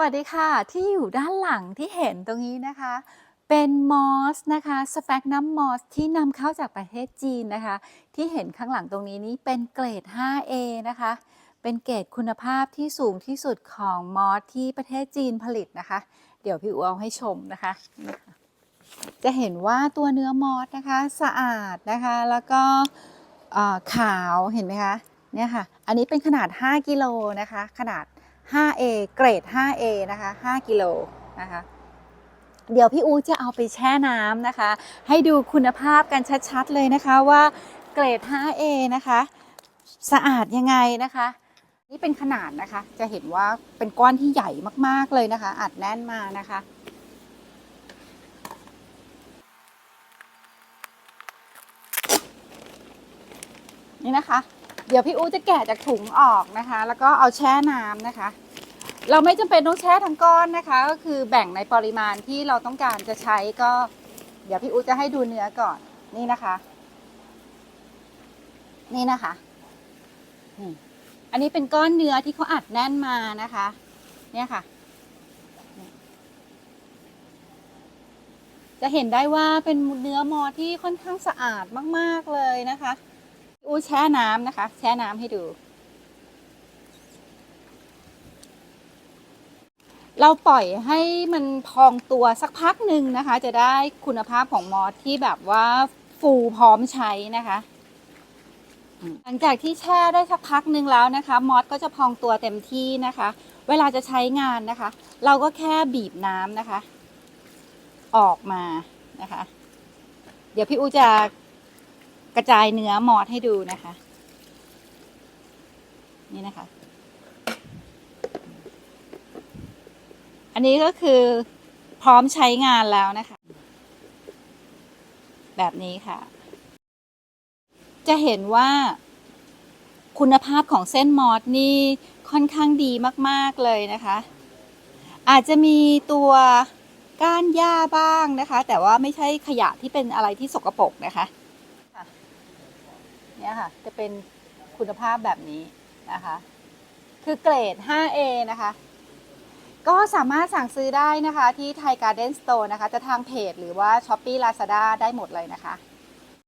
วัสดีค่ะ ที่อยู่ด้านหลังที่เห็นตรงนี้นะคะ เป็นมอสนะคะสแฟกนัมมอสที่นำเข้าจากประเทศจีนนะคะ ที่เห็นข้างหลังตรงนี้นี่เป็นเกรด 5A นะคะ เป็นเกรดคุณภาพที่สูงที่สุดของมอสที่ประเทศจีนผลิตนะคะ เดี๋ยวพี่อูเอาให้ชมนะคะ จะเห็นว่าตัวเนื้อมอสนะคะสะอาดนะคะ แล้วก็ขาวเห็นไหมคะเนี่ยค่ะ อันนี้เป็นขนาด 5 กิโลนะคะ ขนาด 5A เกรด 5A นะคะ 5 กิโลนะคะ เดี๋ยวพี่อูจะเอาไปแช่น้ำนะคะ ให้ดูคุณภาพกันชัดๆเลยนะคะว่าเกรด 5A นะคะ สะอาดยังไงนะคะ นี่เป็นขนาดนะคะ จะเห็นว่าเป็นก้อนที่ใหญ่มากๆเลยนะคะ อัดแน่นมานะคะนี่นะคะ เดี๋ยวพี่อูจะแกะจากถุงออกนะคะ แล้วก็เอาแช่น้ำนะคะ เราไม่จำเป็นต้องแช่ทั้งก้อนนะคะ ก็คือแบ่งในปริมาณที่เราต้องการจะใช้ก็ เดี๋ยวพี่อูจะให้ดูเนื้อก่อนนี่นะคะ นี่นะคะนี่อันนี้เป็นก้อนเนื้อที่เขาอัดแน่นมานะคะ เนี่ยค่ะ จะเห็นได้ว่าเป็นเนื้อมอที่ค่อนข้างสะอาดมาก ๆ เลยนะคะ อูแช่น้ำนะคะ แช่น้ำให้ดู เราปล่อยให้มันพองตัวสักพักหนึ่งนะคะ จะได้คุณภาพของมอสที่แบบว่าฟูพร้อมใช้นะคะ หลังจากที่แช่ได้สักพักหนึ่งแล้วนะคะ มอสก็จะพองตัวเต็มที่นะคะ เวลาจะใช้งานนะคะ เราก็แค่บีบน้ำนะคะ ออกมานะคะ เดี๋ยวพี่อูจะ กระจายเนื้อมอสให้ดูนะคะ นี่นะคะ อันนี้ก็คือพร้อมใช้งานแล้วนะคะ แบบนี้ค่ะ จะเห็นว่าคุณภาพของเส้นมอสนี่ค่อนข้างดีมากๆเลยนะคะ อาจจะมีตัวก้านหญ้าบ้างนะคะ แต่ว่าไม่ใช่ขยะที่เป็นอะไรที่สกปรกนะคะค่ะ เนี่ยค่ะ จะเป็นคุณภาพแบบนี้นะคะ คือเกรด 5A นะคะ ก็สามารถสั่งซื้อได้นะคะที่ไทยการ์เด้นสโตร์นะคะ จะทางเพจหรือว่า s h อ p e e Lazada ได้หมดเลยนะคะ